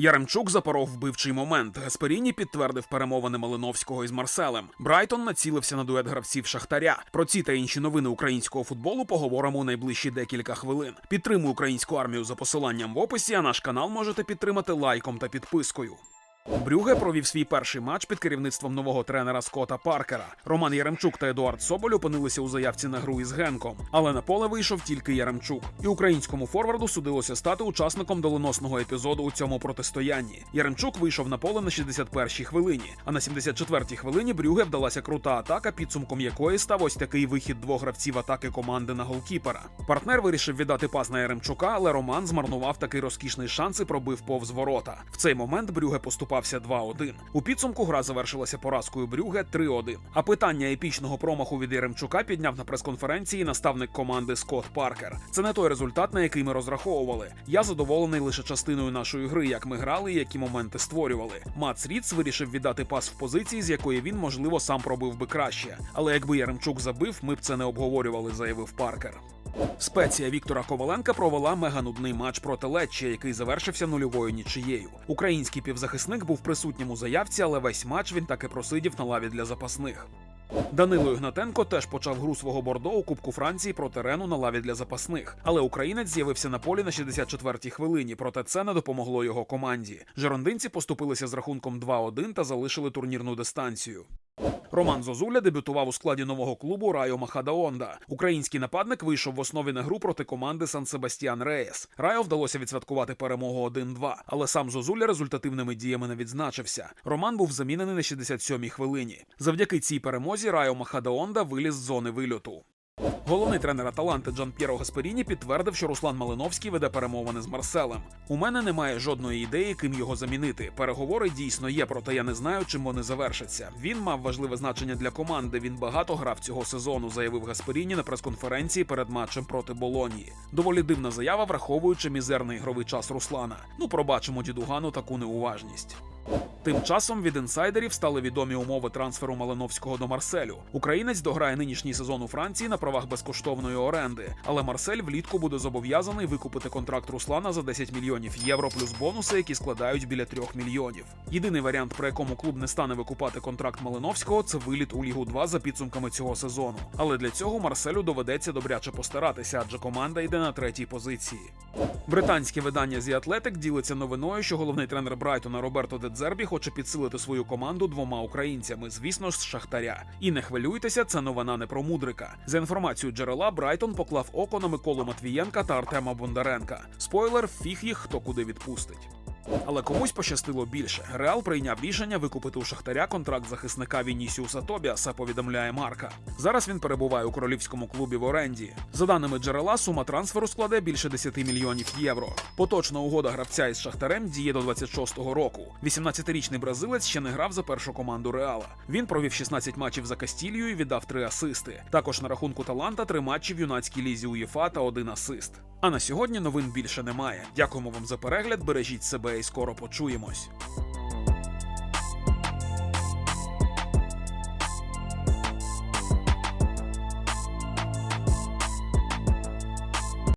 Яремчук запоров вбивчий момент. Гасперіні підтвердив перемовини Малиновського із Марселем. Брайтон націлився на дует гравців Шахтаря. Про ці та інші новини українського футболу поговоримо у найближчі декілька хвилин. Підтримуй українську армію за посиланням в описі. А наш канал можете підтримати лайком та підпискою. Брюге провів свій перший матч під керівництвом нового тренера Скота Паркера. Роман Яремчук та Едуард Соболь опинилися у заявці на гру із Генком, але на поле вийшов тільки Яремчук. І українському форварду судилося стати учасником доленосного епізоду у цьому протистоянні. Яремчук вийшов на поле на 61-й хвилині, а на 74-й хвилині Брюге вдалася крута атака, підсумком якої став ось такий вихід двох гравців атаки команди на голкіпера. Партнер вирішив віддати пас на Яремчука, але Роман змарнував такий розкішний шанс і пробив повз ворота. В цей момент Брюге поступався 2-1. У підсумку гра завершилася поразкою Брюге 3-1. А питання епічного промаху від Яремчука підняв на прес-конференції наставник команди Скотт Паркер. Це не той результат, на який ми розраховували. Я задоволений лише частиною нашої гри, як ми грали і які моменти створювали. Мац Ріц вирішив віддати пас в позиції, з якої він, можливо, сам пробив би краще. Але якби Яремчук забив, ми б це не обговорювали, заявив Паркер. Спеція Віктора Коваленка провела меганудний матч проти Леччя, який завершився нульовою нічиєю. Український півзахисник був присутнім у заявці, але весь матч він таки просидів на лаві для запасних. Данило Ігнатенко теж почав гру свого бордо у Кубку Франції проти Рену на лаві для запасних. Але українець з'явився на полі на 64-й хвилині, проте це не допомогло його команді. Жерондинці поступилися з рахунком 2-1 та залишили турнірну дистанцію. Роман Зозуля дебютував у складі нового клубу Райо Махадаонда. Український нападник вийшов в основі на гру проти команди Сан Себастьян Реєс. Райо вдалося відсвяткувати перемогу 1-2, але сам Зозуля результативними діями не відзначився. Роман був замінений на 67-й хвилині. Завдяки цій перемозі Райо Махадаонда виліз з зони вильоту. Головний тренер Аталанти Джан П'єро Гасперіні підтвердив, що Руслан Малиновський веде перемовини з Марселем. У мене немає жодної ідеї, ким його замінити. Переговори дійсно є, проте я не знаю, чим вони завершаться. Він мав важливе значення для команди. Він багато грав цього сезону, заявив Гасперіні на прес-конференції перед матчем проти Болонії. Доволі дивна заява, враховуючи мізерний ігровий час Руслана. Ну, пробачимо дідугану таку неуважність. Тим часом від інсайдерів стали відомі умови трансферу Малиновського до Марселю. Українець дограє нинішній сезон у Франції на правах безкоштовної оренди, але Марсель влітку буде зобов'язаний викупити контракт Руслана за 10 мільйонів євро плюс бонуси, які складають біля 3 мільйонів. Єдиний варіант, при якому клуб не стане викупати контракт Малиновського, це виліт у Лігу 2 за підсумками цього сезону. Але для цього Марселю доведеться добряче постаратися, адже команда йде на третій позиції. Британське видання The Athletic ділиться новиною, що головний тренер Брайтона Роберто Дедзербі хоче підсилити свою команду двома українцями, звісно ж, з Шахтаря. І не хвилюйтеся, це новина не про мудрика. За інформацією джерела, Брайтон поклав око на Миколу Матвієнка та Артема Бондаренка. Спойлер, фіг їх хто куди відпустить. Але комусь пощастило більше. Реал прийняв рішення викупити у Шахтаря контракт захисника Вінісіуса Тобіаса, повідомляє Марка. Зараз він перебуває у королівському клубі в оренді. За даними джерела, сума трансферу складе більше 10 мільйонів євро. Поточна угода гравця із Шахтарем діє до 26-го року. 18-річний бразилець ще не грав за першу команду Реала. Він провів 16 матчів за Кастілію і віддав 3 асисти. Також на рахунку таланта 3 матчі в юнацькій лізі УЄФА та 1 асист. А на сьогодні новин більше немає. Дякуємо вам за перегляд. Бережіть себе і скоро почуємось.